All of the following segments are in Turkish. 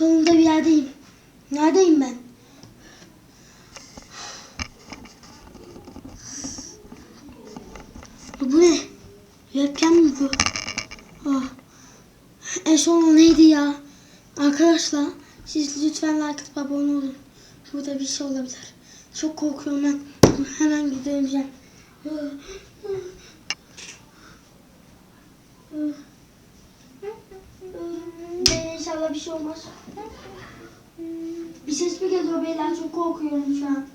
Sonunda bir yerdeyim. Neredeyim ben? Bu ne? Webcam mi bu? Ah. En son neydi ya? Arkadaşlar siz lütfen like atıp abone olun. Burada bir şey olabilir. Çok korkuyorum ben. Hemen gideceğim. Beyler inşallah bir şey olmaz. Bir ses mi geliyor beyler? Çok korkuyorum şu an.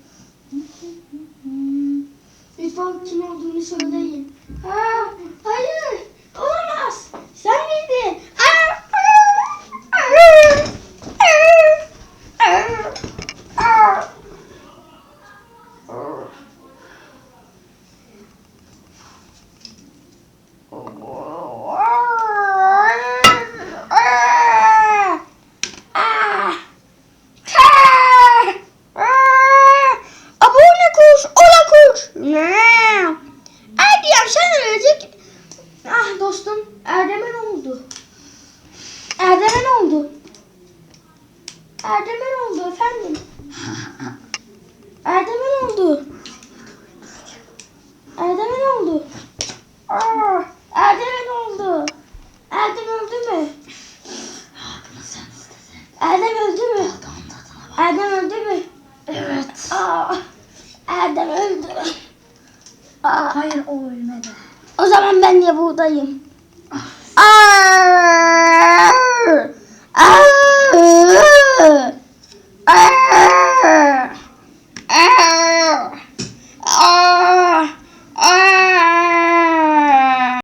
Lütfen kim olduğunu söyleyin. Aa, hayır. Olamaz. Sen miydin? Aa, aa, aa, aa, aa. Abone kuş, ola kuş. Erdem sen ölecek. Ah dostum, Erdem'e ne oldu? Erdem'e ne oldu? Erdem'e ne oldu efendim? Erdem'e ne oldu? Erdem'e ne oldu? Aa, Erdem'e ne oldu? Erdem öldü mü? Erdem öldü mü? Erdem öldü mü? Evet. Aa, Erdem öldü. Aa, Hayır o ölmedi. o zaman ben de buradayım. Aa!